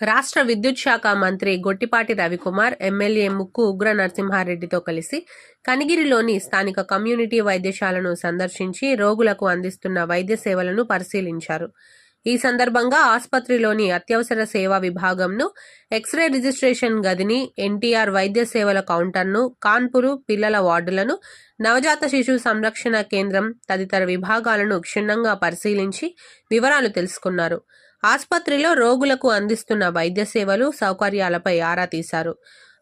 రాష్ట్ర విద్యుత్ శాఖ మంత్రి గొట్టిపాటి రవికుమార్ ఎమ్మెల్యే ముక్కు ఉగ్ర నరసింహారెడ్డితో కలిసి కనిగిరిలోని స్థానిక కమ్యూనిటీ వైద్యశాలను సందర్శించి రోగులకు అందిస్తున్న వైద్య సేవలను పరిశీలించారు. ఈ సందర్భంగా ఆసుపత్రిలోని అత్యవసర సేవా విభాగంను ఎక్స్రే రిజిస్ట్రేషన్ గదిని ఎన్టీఆర్ వైద్య సేవల కౌంటర్ను కాన్పురు పిల్లల వార్డులను నవజాత శిశు సంరక్షణ కేంద్రం తదితర విభాగాలను క్షుణ్ణంగా పరిశీలించి వివరాలు తెలుసుకున్నారు. ఆసుపత్రిలో రోగులకు అందిస్తున్న వైద్య సేవలు సౌకర్యాలపై ఆరా తీశారు.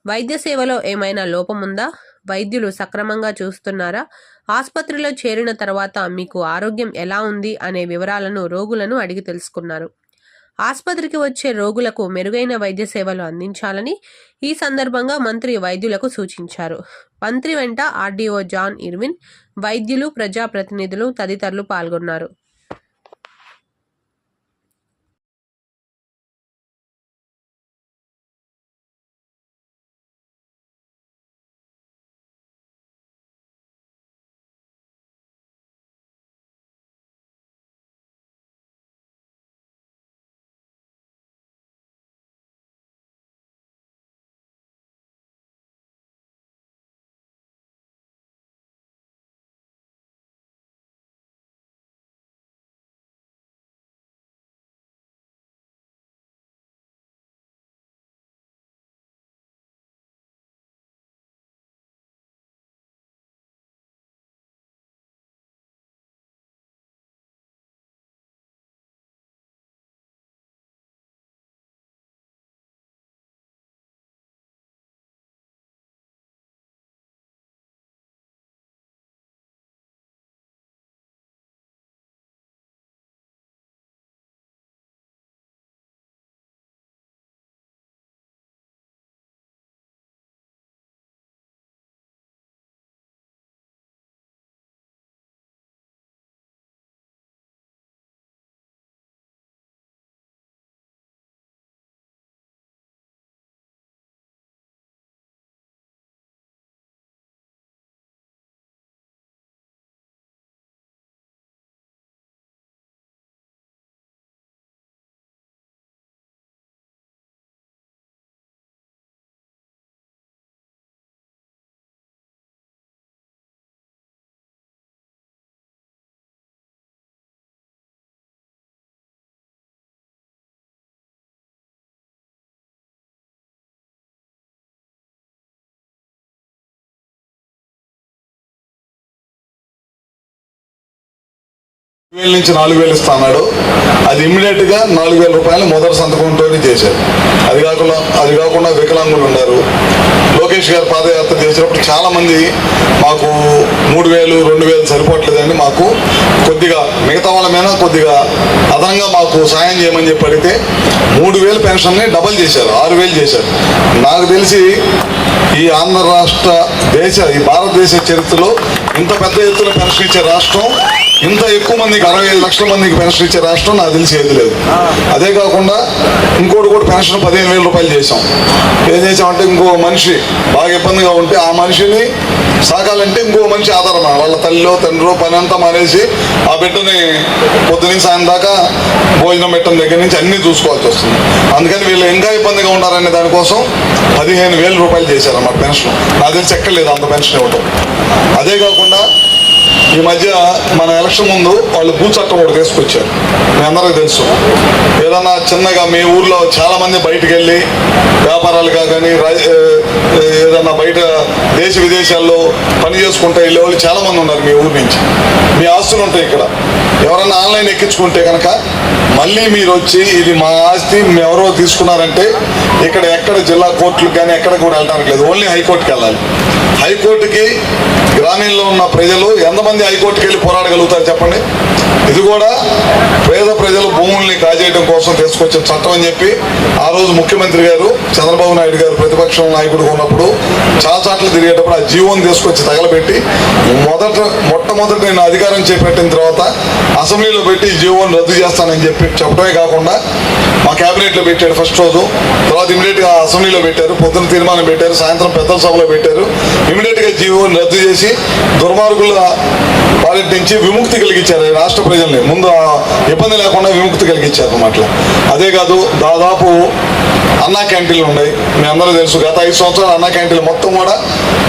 వైద్య సేవలో ఏమైనా లోపముందా వైద్యులు సక్రమంగా చూస్తున్నారా? ఆసుపత్రిలో చేరిన తర్వాత మీకు ఆరోగ్యం ఎలా ఉంది? అనే వివరాలను రోగులను అడిగి తెలుసుకున్నారు. ఆసుపత్రికి వచ్చే రోగులకు మెరుగైన వైద్య సేవలు అందించాలని ఈ సందర్భంగా మంత్రి వైద్యులకు సూచించారు. మంత్రి వెంట ఆర్డీఓ జాన్ ఇర్విన్ వైద్యులు ప్రజాప్రతినిధులు తదితరులు పాల్గొన్నారు. వేల నుంచి నాలుగు వేలు ఇస్తాడు అది ఇమ్మీడియట్గా నాలుగు వేల రూపాయలు మొదటి సంతకంతో చేశారు అది కాకుండా అది కాకుండా వికలాంగులు ఉన్నారు. లోకేష్ గారు పాదయాత్ర చేసినప్పుడు చాలా మంది మాకు మూడు వేలు రెండు వేలు సరిపోవట్లేదండి మాకు. కొద్దిగా మిగతా వాళ్ళ మీద కొద్దిగా అదనంగా మాకు సాయం చేయమని చెప్పి అడిగితే మూడు వేలు పెన్షన్ని డబల్ చేశారు ఆరు వేలు చేశారు. నాకు తెలిసి ఈ ఆంధ్ర రాష్ట్ర దేశ ఈ భారతదేశ చరిత్రలో ఇంత పెద్ద ఎత్తున పెన్షన్ ఇచ్చే రాష్ట్రం ఇంత ఎక్కువ మందికి అరవై ఐదు లక్షల మందికి పెన్షన్ ఇచ్చే రాష్ట్రం నాకు తెలిసి ఏది లేదు. అదే కాకుండా ఇంకోటి కూడా పెన్షన్ పదిహేను వేల రూపాయలు చేసాం ఏం చేసామంటే ఇంకో మనిషి బాగా ఇబ్బందిగా ఉంటే ఆ మనిషిని సాగాలంటే ఇంకో మనిషి ఆధారం వాళ్ళ తల్లిలో తండ్రిలో పని అంతా మానేసి ఆ బిడ్డని పొద్దున సాయం దాకా భోజనం పెట్టడం దగ్గర నుంచి అన్ని చూసుకోవాల్సి వస్తుంది. అందుకని వీళ్ళు ఇంకా ఇబ్బందిగా ఉండాలనే దానికోసం పదిహేను వేల రూపాయలు చేశారన్నమాట పెన్షన్. నాకు తెలిసి ఎక్కర్లేదు అంత పెన్షన్ ఇవ్వటం. అదే కాకుండా ఈ మధ్య మన ఎలక్షన్ ముందు వాళ్ళు భూ చట్టం ఒకటి తీసుకొచ్చారు. మీ అందరికీ తెలుసు. ఏదన్నా చిన్నగా మీ ఊర్లో చాలా మంది బయటికి వెళ్ళి వ్యాపారాలుగా కానీ ఏదన్నా బయట దేశ విదేశాల్లో పని చేసుకుంటే వెళ్ళే వాళ్ళు చాలా మంది ఉన్నారు మీ ఊరు నుంచి. మీ ఆస్తులు ఉంటాయి ఇక్కడ. ఎవరన్నా ఆన్లైన్ ఎక్కించుకుంటే కనుక మళ్ళీ మీరు వచ్చి ఇది మా ఆస్తి మేము ఎవరో తీసుకున్నారంటే ఇక్కడ ఎక్కడ జిల్లా కోర్టులకు కానీ ఎక్కడ కూడా వెళ్ళడానికి లేదు. ఓన్లీ హైకోర్టుకి వెళ్ళాలి. హైకోర్టుకి గ్రామీణంలో ఉన్న ప్రజలు ఎంతమంది హైకోర్టుకి వెళ్ళి పోరాడగలుగుతారు చెప్పండి? ఇది కూడా పేద ప్రజలు భూముల్ని కాజేయడం కోసం తీసుకొచ్చిన చట్టం అని చెప్పి ఆ రోజు ముఖ్యమంత్రి గారు చంద్రబాబు నాయుడు గారు ప్రతిపక్షం నాయకుడు ఉన్నప్పుడు చాలా చాట్లు తిరిగేటప్పుడు ఆ జీవోని తీసుకొచ్చి తగలబెట్టి మొదట మొట్టమొదటి నేను అధికారం చేపట్టిన తర్వాత అసెంబ్లీలో పెట్టి జీవోని రద్దు చేస్తానని చెప్పి చెప్పడమే కాకుండా మా క్యాబినెట్లో పెట్టాడు ఫస్ట్ రోజు. తర్వాత ఇమీడియట్గా అసెంబ్లీలో పెట్టారు. పొద్దున తీర్మానం పెట్టారు. సాయంత్రం పెద్దల సభలో పెట్టారు. ఇమీడియట్గా జీవోని రద్దు చేసి దుర్మార్గుల పాలిట నుంచి విముక్తి కలిగించారు. ఈ రాష్ట్ర ప్రజల్ని ముందు ఇబ్బంది లేకుండా విముక్తి కలిగించారు అన్నమాట అదే కాదు దాదాపు అన్నా క్యాంటీన్లు ఉన్నాయి. మీ అందరూ తెలుసు గత ఐదు సంవత్సరాలు అన్నా క్యాంటీన్లు మొత్తం కూడా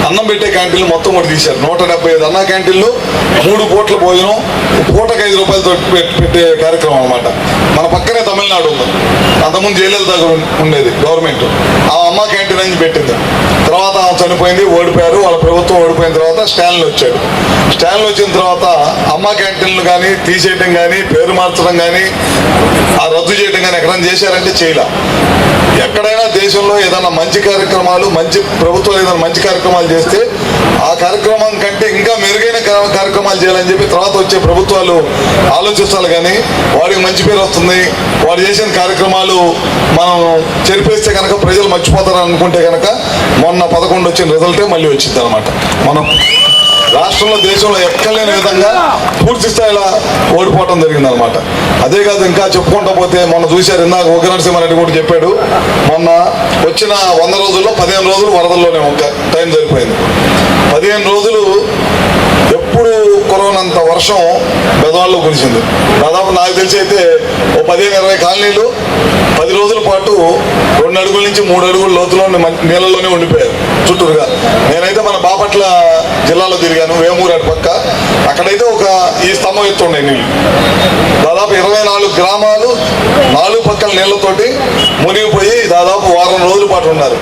అన్నం పెట్టే క్యాంటీన్లు మొత్తం కూడా తీశారు. నూట డెబ్బై ఐదు అన్నా క్యాంటీన్లు మూడు పూట్ల భోజనం పూటకు ఐదు రూపాయలతో పెట్టే కార్యక్రమం అనమాట మన పక్కనే తమిళనాడు ఉంది. అంతకుముందు జయలలిత ఉండేది గవర్నమెంట్. ఆ అమ్మ క్యాంటీన్ అని పెట్టింది. తర్వాత చనిపోయింది ఓడిపోయారు వాళ్ళ ప్రభుత్వం ఓడిపోయిన తర్వాత స్టాలిన్ వచ్చాడు. స్టాలిన్ వచ్చిన తర్వాత అమ్మ క్యాంటీన్లు కానీ తీసేయటం కానీ పేరు మార్చడం కానీ ఆ రద్దు చేయడం కానీ ఎక్కడైనా చేశారంటే చేయలే. ఎక్కడైనా దేశంలో ఏదైనా మంచి కార్యక్రమాలు మంచి ప్రభుత్వాలు ఏదైనా మంచి కార్యక్రమాలు చేస్తే ఆ కార్యక్రమం కంటే ఇంకా మెరుగైన కార్యక్రమాలు చేయాలని చెప్పి తర్వాత వచ్చే ప్రభుత్వాలు ఆలోచిస్తారు కానీ వాడికి మంచి పేరు వస్తుంది. వాడు చేసిన కార్యక్రమాలు మనం చెరిపేస్తే కనుక ప్రజలు మర్చిపోతారు అనుకుంటే కనుక మొన్న పదకొండు వచ్చిన రిజల్టే మళ్ళీ వచ్చింది అనమాట మనం రాష్ట్రంలో దేశంలో ఎక్కలేని విధంగా పూర్తి స్థాయిలో ఓడిపోవటం జరిగింది అనమాట అదే కాదు ఇంకా చెప్పుకుంటా పోతే మొన్న చూశారు ఇందాక ఉగ్ర నరసింహారెడ్డి కూడా చెప్పాడు మొన్న వచ్చిన వంద రోజుల్లో పదిహేను రోజులు వరదల్లోనే ఒక టైం జరిగిపోయింది పదిహేను రోజులు ఎప్పుడు కురవనంత వర్షం పెదవాళ్ళు కురిసింది. దాదాపు నాకు తెలిసి అయితే ఓ పదిహేను ఇరవై కాలనీలు పది రోజుల పాటు రెండు అడుగుల నుంచి మూడు అడుగుల లోతులో మన- నీళ్ళలోనే ఉండిపోయారు చుట్టూరుగా. నేనైతే మన బాబు జిల్లాలో తిరిగాను వేమూరు అటు పక్క. అక్కడైతే ఒక ఈ స్తంభం ఎత్తుండే నీళ్ళు. దాదాపు ఇరవై నాలుగు గ్రామాలు నాలుగు పక్కల నీళ్ళతోటి మునిగిపోయి దాదాపు వారం రోజుల పాటు ఉన్నారు.